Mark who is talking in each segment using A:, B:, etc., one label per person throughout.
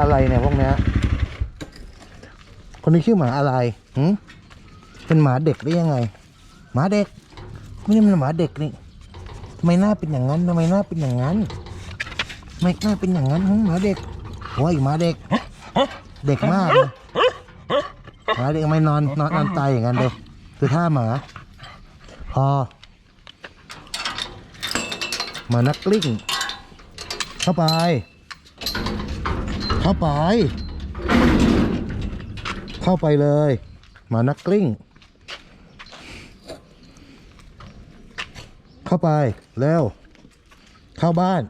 A: อะไรเนี่ยพวกเนี้ยคนนี้ชื่อหมาอะไรหืมเป็นหมาเด็กได้ยังไง หมาเด็ก ไม่ใช่มันหมาเด็กนี่ทำไมหน้าเป็นอย่างนั้นทำไมหน้าเป็นอย่างนั้นทำไมหน้าเป็นอย่างนั้นหึหมาเด็กโอ้ยหมาเด็ก เด็กมากเลยหมาเด็กทำไมนอนนอนนอนตายอย่างนั้นเดียวคือท่าหมา พอหมานักกลิ้งเข้าไป เข้าไป เข้าไปเลย มานักกลิ้ง เข้าไป เร็ว เข้าบ้าน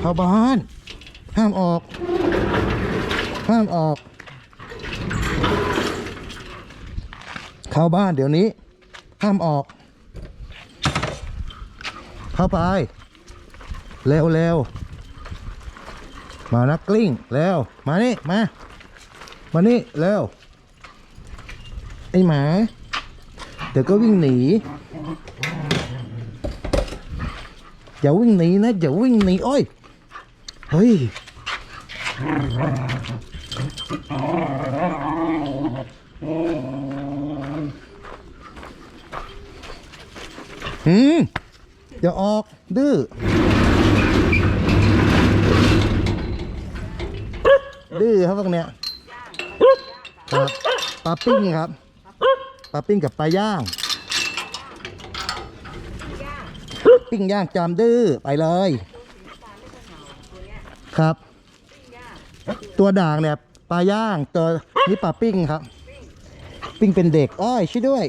A: เข้าบ้าน ห้ามออก ห้ามออก เข้าบ้านเดี๋ยวนี้ ห้ามออก เข้าไป เร็วเร็วมานักกลิ้งเร็วมานี่มามานี่เร็วไอหมาเดี๋ยวก็วิ่งหนีอย่าวิ่งหนีนะอย่าวิ่งหนีโอ้ยเฮ้ยหืมอย่าออกดื้อ ดื้อครับพวกเนี้ยครับปลาปิ้งครับปลาปิ้งกับปลาย่าง ปิ้งย่างจามดื้อไปเลย ครับ ตัวด่างเนี่ยปลาย่างตัวนี้ปลาปิ้งครับ ปิ้งเป็นเด็กอ้อยช่วยด้วย